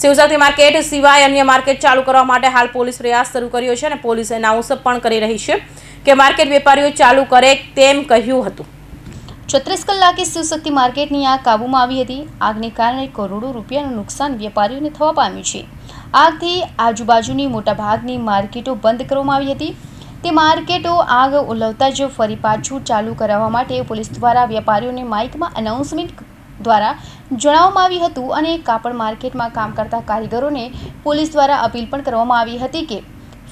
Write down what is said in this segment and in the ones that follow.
Shivshakti market સિવાય અન્ય market ચાલુ કરવા માટે હાલ પોલીસ પ્રયાસ શરૂ કર્યો છે અને પોલીસ એનાઉન્સ પણ કરી રહી છે કે માર્કેટ વેપારીઓ ચાલુ કરે તેમ કહ્યું હતું. છત્રીસ કલાકે શિવશક્તિ માર્કેટની આગ કાબૂમાં આવી હતી. આગને કારણે કરોડો રૂપિયાનું નુકસાન વેપારીઓને થવા પામ્યું છે. આગથી આજુબાજુની મોટાભાગની માર્કેટો બંધ કરવામાં આવી હતી. તે માર્કેટો આગ ઓલવતા જ ફરી પાછું ચાલુ કરાવવા માટે પોલીસ દ્વારા વેપારીઓને માઇકમાં અનાઉન્સમેન્ટ દ્વારા જણાવવામાં આવ્યું હતું અને કાપડ માર્કેટમાં કામ કરતા કારીગરોને પોલીસ દ્વારા અપીલ પણ કરવામાં આવી હતી કે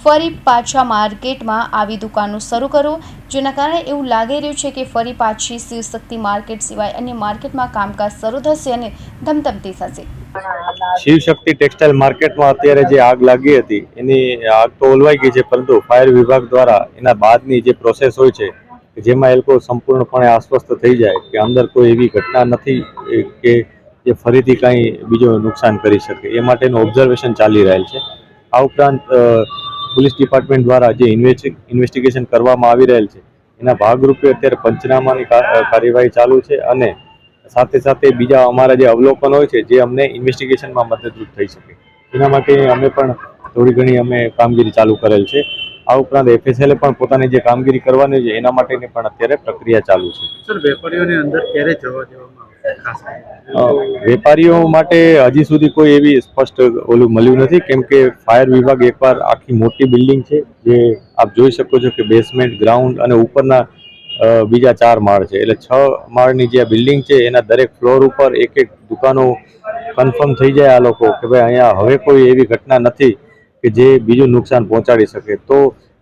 ફરી પાછા માર્કેટમાં આવી દુકાનો શરૂ કરો, જેના કારણે એવું લાગી રહ્યું છે કે ફરી પાછી શિવશક્તિ માર્કેટ સિવાય અન્ય માર્કેટમાં કામકાજ શરૂ થશે અને ધમધમતી થશે શિવશક્તિ ટેક્સટાઇલ માર્કેટમાં અત્યારે જે આગ લાગી હતી, એની આગ તો ઓલવાઈ ગઈ છે, પરંતુ ફાયર વિભાગ દ્વારા એના બાદની જે પ્રોસેસ હોય છે જેમાં એ લોકો સંપૂર્ણપણે આશ્વસ્ત થઈ જાય કે અંદર કોઈ એવી ઘટના નથી કે જે ફરીથી કાંઈ બીજો નુકસાન કરી શકે. એ માટેનું ઓબ્ઝર્વેશન ચાલી રહેલ છે. આ ઉપરાંત પોલીસ ડિપાર્ટમેન્ટ દ્વારા જે ઇન્વેસ્ટિગેશન કરવામાં આવી રહેલ છે, એના ભાગરૂપે અત્યારે પંચનામાની કાર્યવાહી ચાલુ છે અને સાથે સાથે બીજા અમારા જે અવલોકન હોય છે, જે અમને ઇન્વેસ્ટિગેશનમાં મદદરૂપ થઈ શકે. એના માટે અમે પણ થોડી ઘણી અમે કામગીરી ચાલુ કરેલ છે. આ ઉપરાંત એફએસએલે પણ પોતાની જે કામગીરી કરવાની છે એના માટેની પણ અત્યારે પ્રક્રિયા ચાલુ છે. સર વેપારીઓને અંદર ક્યારે જવા દેવામાં વેપારીઓ માટે હજી સુધી કોઈ એવી સ્પષ્ટ ઓલું મળ્યું નથી કેમ કે ફાયર વિભાગ એકવાર આખી મોટી બિલ્ડિંગ છે જે આપ જોઈ શકો છો કે બેસમેન્ટ ગ્રાઉન્ડ અને ઉપરના બીજા ચાર માળ છે. એટલે છ માળની જે બિલ્ડિંગ છે એના દરેક ફ્લોર ઉપર એક એક દુકાનો કન્ફર્મ થઈ જાય આ લોકો કે ભાઈ અહીંયા હવે કોઈ એવી ઘટના નથી. કે જે બીજું નુકસાન પહોંચાડી શકે, તો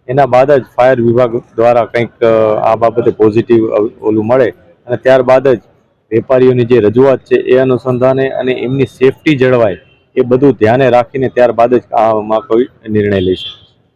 એના બાદ જ ફાયર વિભાગ દ્વારા કંઈક આ બાબતે પોઝિટિવ ઓલું મળે. અને ત્યારબાદ જ વેપારીઓની જે રજૂઆત છે એ અનુસંધાને અને એમની સેફટી જળવાય એ બધું ધ્યાને રાખીને ત્યારબાદ જ આમાં કોઈ નિર્ણય લઈશું